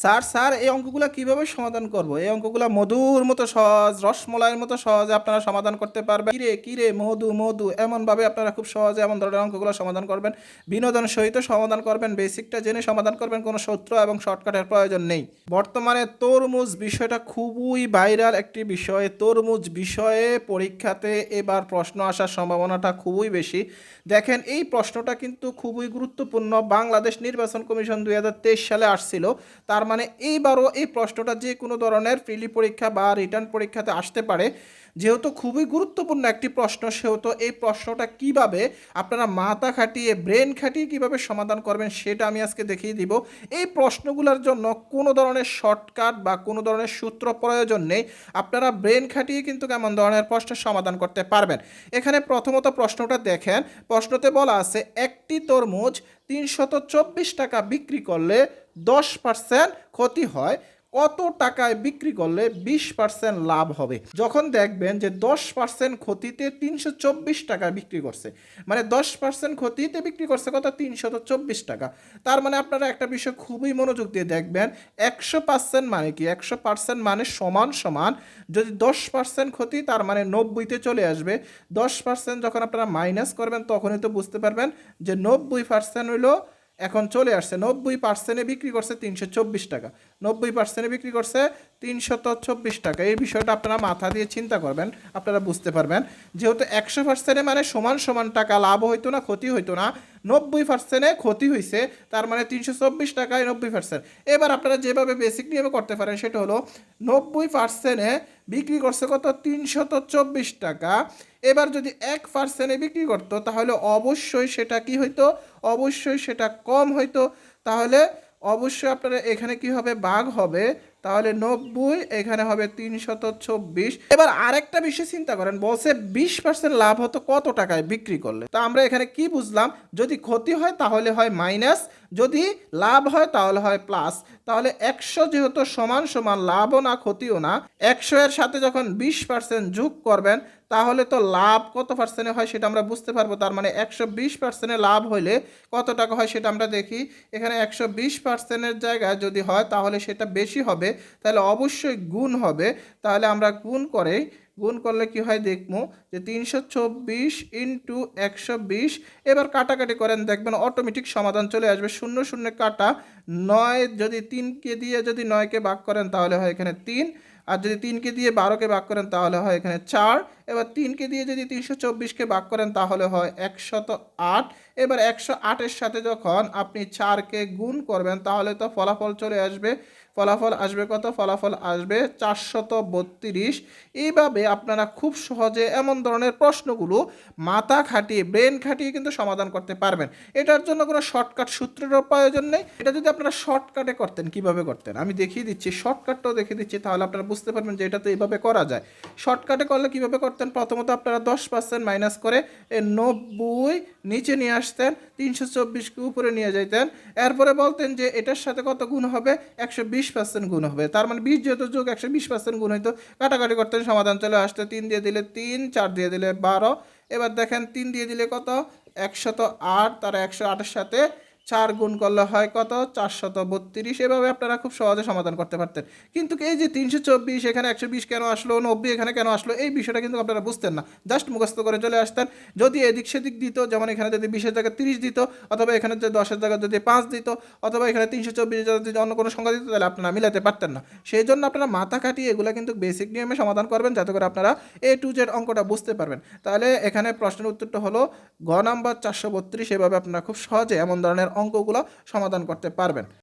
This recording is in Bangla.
স্যার স্যার, এই অঙ্কগুলো কীভাবে সমাধান করব? এই অঙ্কগুলো মধুর মতো সহজ, রসমলাইয়ের মতো সহজে আপনারা সমাধান করতে পারবেন। কিরে কিরে, মধু মধু, এমনভাবে আপনারা খুব সহজে এমন ধরনের অঙ্কগুলো সমাধান করবেন। বিনোদন সহিত সমাধান করবেন, বেসিকটা জেনে সমাধান করবেন, কোনো সূত্র এবং শর্টকাটের প্রয়োজন নেই। বর্তমানে তরমুজ বিষয়টা খুবই ভাইরাল একটি বিষয়। তরমুজ বিষয়ে পরীক্ষাতে এবার প্রশ্ন আসার সম্ভাবনাটা খুবই বেশি। দেখেন, এই প্রশ্নটা কিন্তু খুবই গুরুত্বপূর্ণ। বাংলাদেশ নির্বাচন কমিশন দুই হাজার তেইশ সালে আসছিল। তার মানে এইবারও এই প্রশ্নটা যে কোনো ধরনের প্রিলি পরীক্ষা বা রিটার্ন পরীক্ষাতে আসতে পারে, যেহেতু খুবই গুরুত্বপূর্ণ একটি প্রশ্ন, সেহেতু এই প্রশ্নটা কীভাবে আপনারা মাথা খাটিয়ে, ব্রেন খাটিয়ে কীভাবে সমাধান করবেন সেটা আমি আজকে দেখিয়ে দিব। এই প্রশ্নগুলোর জন্য কোনো ধরনের শর্টকাট বা কোনো ধরনের সূত্র প্রয়োজন নেই, আপনারা ব্রেন খাটিয়ে কিন্তু কেমন ধরনের প্রশ্নের সমাধান করতে পারবেন। এখানে প্রথমত প্রশ্নটা দেখেন, প্রশ্নতে বলা আছে, একটি তরমুজ তিনশত চব্বিশ টাকা বিক্রি করলে দশ পার্সেন্ট ক্ষতি হয়। কত টাকায় বিক্রি করলে বিশ পার্সেন্ট লাভ হবে? যখন দেখবেন যে দশ পার্সেন্ট ক্ষতিতে তিনশো চব্বিশ টাকা বিক্রি করছে। মানে দশ পার্সেন্ট ক্ষতিতে বিক্রি করছে কত? তিনশত চব্বিশ টাকা। তার মানে আপনারা একটা বিষয় খুবই মনোযোগ দিয়ে দেখবেন, একশো পার্সেন্ট মানে কি? একশো পার্সেন্ট মানে সমান সমান যদি দশ পার্সেন্ট ক্ষতি, তার মানে নব্বইতে চলে আসবে। দশ পার্সেন্ট যখন আপনারা মাইনাস করবেন, তখনই তো বুঝতে পারবেন যে নব্বই পার্সেন্ট হইল এখন চলে আসছে নব্বই পার্সেন্টে বিক্রি করছে তিনশো চব্বিশ টাকা। নব্বই পার্সেন্টে বিক্রি করছে তিনশত চব্বিশ টাকা। এই বিষয়টা আপনারা মাথা দিয়ে চিন্তা করবেন, আপনারা বুঝতে পারবেন। যেহেতু একশো পার্সেন্টে মানে সমান সমান টাকা, লাভ হইতো না, ক্ষতি হইতো না, নব্বই পার্সেন্টে ক্ষতি হয়েছে তার মানে তিনশো চব্বিশ টাকায় নব্বই পার্সেন্ট এবার আপনারা যেভাবে বেসিক নিয়মে করতে পারেন, সেটা হলো নব্বই পার্সেন্টে বিক্রি করছে কত? তিনশত চব্বিশ টাকা। এবার যদি এক পার্সেন্টে বিক্রি করতো, তাহলে অবশ্যই সেটা কি হইতো? অবশ্যই সেটা কম হইতো। তাহলে অবশ্যই আপনারা এখানে কি হবে? বাঘ হবে। তাহলে নব্বই, এখানে হবে তিনশত চব্বিশ। এবার আরেকটা বিষয় চিন্তা করেন, বলছে বিশ পার্সেন্ট লাভ হতো কত টাকায় বিক্রি করলে? তো আমরা এখানে কি বুঝলাম? যদি ক্ষতি হয় তাহলে হয় মাইনাস, যদি লাভ হয় তাহলে হয় প্লাস। তাহলে একশো যেহেতু সমান সমান, লাভও না, ক্ষতিও না। একশো এর সাথে যখন বিশ পার্সেন্ট যোগ করবেন তাহলে তো লাভ কত পার্সেন্টে হয় সেটা আমরা বুঝতে পারব। তার মানে একশো বিশ পার্সেন্টে লাভ হলে কত টাকা হয় সেটা আমরা দেখি। এখানে একশো বিশ পার্সেন্টের জায়গায় যদি হয় তাহলে সেটা বেশি হবে, তাহলে অবশ্যই গুণ হবে। তাহলে আমরা গুণ করে, গুণ করলে কি হয় দেখব যে তিনশো চব্বিশ ইন্টু একশো বিশ, এবার কাটাকাটি করেন, দেখবেন অটোমেটিক সমাধান চলে আসবে। শূন্য শূন্য কাটা, নয় যদি তিনকে দিয়ে যদি নয়কে ভাগ করেন তাহলে হয় এখানে তিন আর যদি তিনকে দিয়ে বারোকে ভাগ করেন তাহলে হয় এখানে চার। এবার তিনকে দিয়ে যদি তিনশো চব্বিশকে ভাগ করেন তাহলে হয় একশত আট। এবার একশো আটের সাথে যখন আপনি চারকে গুণ করবেন তাহলে তো ফলাফল চলে আসবে ফলাফল আসবে কত? ফলাফল আসবে চারশত বত্রিশ। এইভাবে আপনারা খুব সহজে এমন ধরনের প্রশ্নগুলো মাথা খাটিয়ে, ব্রেন খাটিয়ে কিন্তু সমাধান করতে পারবেন। এটার জন্য কোনো শর্টকাট সূত্রেরও প্রয়োজন নেই। এটা যদি আপনারা শর্টকাটে করতেন, কীভাবে করতেন? আমি দেখিয়ে দিচ্ছি, শর্টকাটটাও দেখিয়ে দিচ্ছি, তাহলে আপনারা বুঝতে পারবেন যে এটা তো এইভাবে করা যায়। শর্টকাটে করলে কীভাবে করতেন? প্রথমত আপনারা দশ পার্সেন্ট মাইনাস করে নব্বই নিচে নিয়ে আসতেন, তিনশো চব্বিশকে উপরে নিয়ে যাইতেন। এরপরে বলতেন যে এটার সাথে কত গুণ হবে? একশো বিশ পার্সেন্ট গুণ হবে। তার মানে বিশ যেহেতু যোগ একশো বিশ পার্সেন্ট গুণ হইতো, কাটাকাটি করতে সমাধান চলে আসতে। তিন দিয়ে দিলে তিন, চার দিয়ে দিলে বারো। এবার দেখেন তিন দিয়ে দিলে কত? একশত আট। তারা একশো আটের সাথে চার গুণ করলে হয় কত? চারশত বত্রিশ। এভাবে আপনারা খুব সহজে সমাধান করতে পারতেন। কিন্তু এই যে তিনশো চব্বিশ, এখানে একশো বিশ কেন আসলো? নব্বই এখানে কেন আসলো? এই বিষয়টা কিন্তু আপনারা বুঝতেন না। জাস্ট মুখস্থ করে চলে আসতেন। যদি এদিক সেদিক দিত, যেমন এখানে যদি বিশের জায়গায় তিরিশ দিত, অথবা এখানে যদি দশের জায়গায় যদি পাঁচ দিত, অথবা এখানে তিনশো চব্বিশ যদি অন্য কোনো সংখ্যা দিত, তাহলে আপনারা মিলাতে পারতেন না। সেই জন্য আপনারা মাথা কাটিয়ে এগুলো কিন্তু বেসিক নিয়মে সমাধান করবেন, যাতে করে আপনারা এ টু জেড অঙ্কটা বুঝতে পারবেন। তাহলে এখানে প্রশ্নের উত্তরটা হলো, গ নাম্বার চারশো বত্রিশ। এভাবে আপনারা খুব সহজে এমন ধরনের অঙ্কগুলো সমাধান করতে পারবেন।